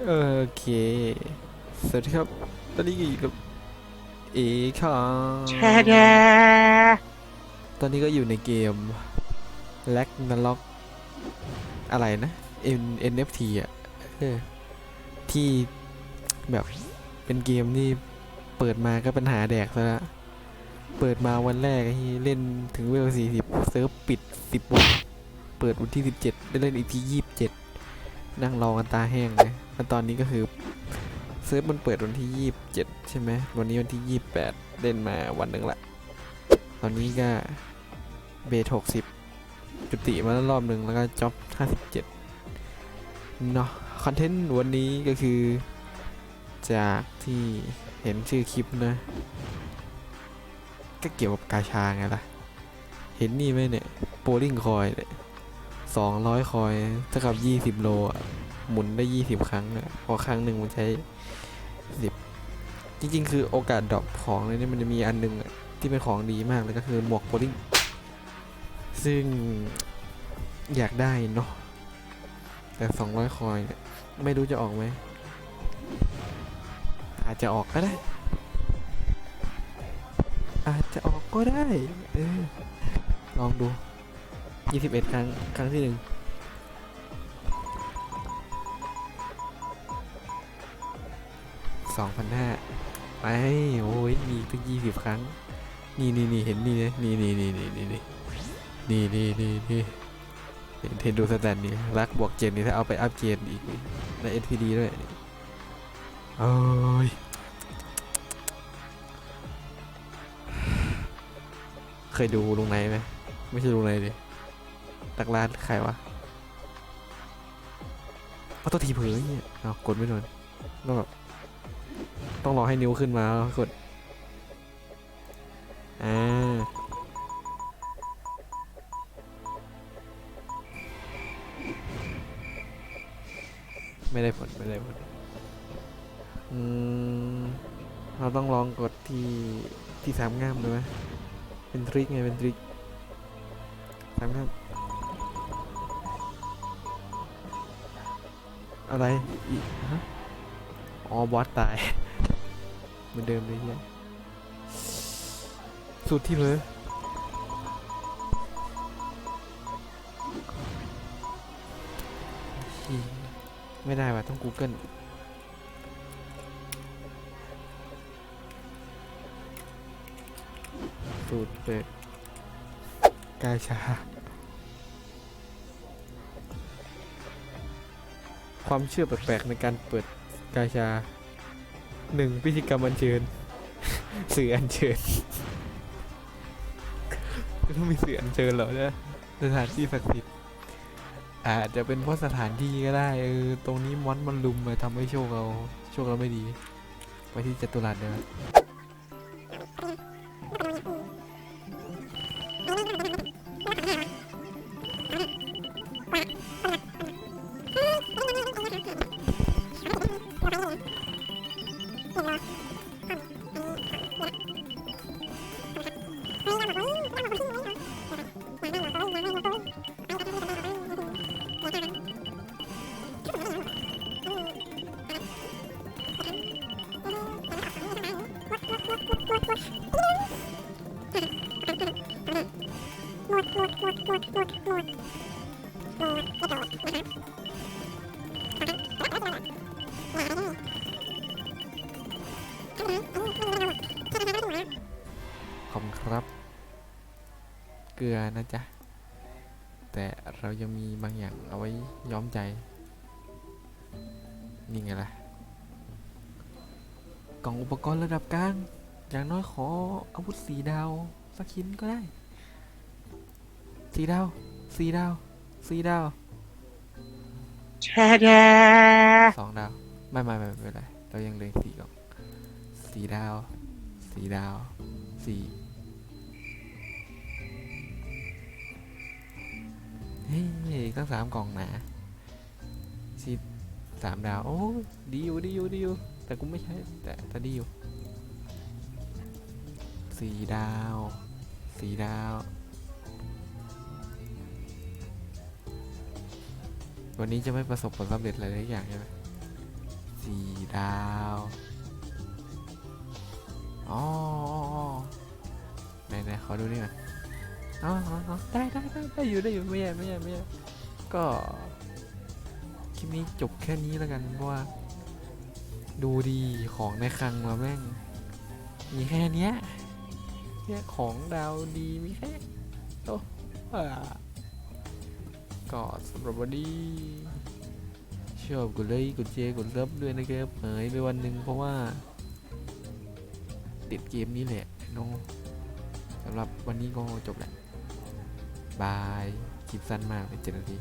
โอเค สวัสดีครับ ตอนนี้ก็อยู่กับเอค่ะตอนนี้ก็อยู่ในเกม l a g n a r o k อะไรนะ N NFT อะเออที่แบบเป็นเกมที่เปิดมาก็ปัญหาแดกซะละเปิดมาวันแรกไอ้เล่นถึงเวล40เซิร์ฟปิด10วันเปิดวันที่17ได้เล่นอีกที่27 นั่งรอกันตาแห้งเลยแล้วตอนนี้ก็คือเซิร์ฟมันเปิดวันที่ 27 ใช่ไหมวันนี้วันที่ 28 เล่นมาวันหนึ่งละ ตอนนี้ก็เบท60 จุติมาแล้วรอบหนึ่งแล้วก็จ็อบ57 เนาะคอนเทนต์วันนี้ก็คือ จากที่เห็นชื่อคลิปนะ ก็เกี่ยวกับกาชาไงล่ะ เห็นนี่ไหมเนี่ยโ o ลิงคอยเนี่ย สองร้อยคอยเท่ากับยี่สิบโลอะหมุนได้ยี่สิบครั้งอะพอครั้งหนึ่งมันใช้สิบจริง ๆ คือโอกาสดรอปของเลยนี่ยมันจะมีอันหนึงที่เป็นของดีมากเลยก็คือหมวกโ o ลิงซึ่งอยากได้เนาะแต่สองร้อยคอยเนี่ยไม่รู้จะออกไหมอาจจะออกก็ได้ อาจจะออกก็ได้ เออ ลองดู 21ครั้ง ครั้งที่หนึ่งสองพันห้าไปโอ้ยมีตั้งยี่สิบครั้ง นี่นี่นี่เห็นนี่นะนี่นี่นี่นี่นี่นี่นี่นี่นี่นี่เห็นเทนดูสแตนนี่รักบวกเจนนี่ถ้าเอาไปอัพเจนอีกใน SPD ด้วยโอ้ยเคยดูลุงไหนไหมไม่ใช่ลุงไหนดิ ตักร้านใครวะเอาตัวทีเผลอเนี่ยเอากดไม่โดนต้องแบบต้องรอให้นิ้วขึ้นมาแล้วกดอ่าไม่ได้ผลไม่ได้ผลอืมเราต้องลองกดที่ที่สามง่ามเลยไหมเป็นทริคไงเป็นทริคทำครับ อะไรอีกฮะอ๋อบอสตาย เหมือนเดิมเลยเฮียสูตรที่เพอเหี้ยไม่ได้ว่ะต้อง Google สูตรเปิดกายชา ความเชื่อแปลกๆในการเปิดกาชาหนึ่งพิธีกรรมอัญเชิญ สื่ออัญเชิญก็ต้องมีสื่ออัญเชิญเหรอเนี่ยสถานที่ศักดิ์สิทธิ์อาจจะเป็นเพราะสถานที่ก็ได้เออตรงนี้มอนมันลุมมาทำให้โชคเราโชคเราไม่ดีไปที่จัตุรัสเดี๋ยวาขอบคุณครับ เกลือนะจ๊ะ แต่เรายังมีบางอย่างเอาไว้ย้อมใจ นี่ไงล่ะ กล่องอุปกรณ์ระดับกลาง อย่างน้อยขออาวุธสีดาว สักชิ้นก็ได้ สีดาวสีดาวสีดาวสองดาว ไม่ไม่ไม่ไม่เป็นไรเรายังเหลืออกสี่กล่องสีดาวสีดาวสีเฮ้ยตั้งสามกล่องนะสิสามดาว โอ้ดีอยู่ดีอยู่ดีอยู่แต่กูไม่ใช่แต่แต่ดีอยู่สี่ดาวสี่ดาว วันนี้จะไม่ประสบผลสำเร็จอะไรทุกอย่างใช่ไหมสี่ดาวอ๋อไหนไหนขอดูนี่ก่อนอ๋ออ๋ออ๋อได้ได้ได้ได้อยู่ได้อยู่ไม่แย่ไม่แย่ไม่แย่ก็คลิปนี้จบแค่นี้แล้วกันเพราะว่า ดูดีของในคลังมาแม่ง มีแค่เนี้ยเนี่ยของดาวดีมีแค่โอ้ อ่าก็สำหรับวันนี้ชอบกดไลค์กดแชร์กดซับด้วยนะครับหายไปวันหนึ่งเพราะว่า ติดเกมนี้แหละเน้องสำหรับวันนี้ก็จบแหละบายคลิปสั้นมากเป็นเจ็ดนาที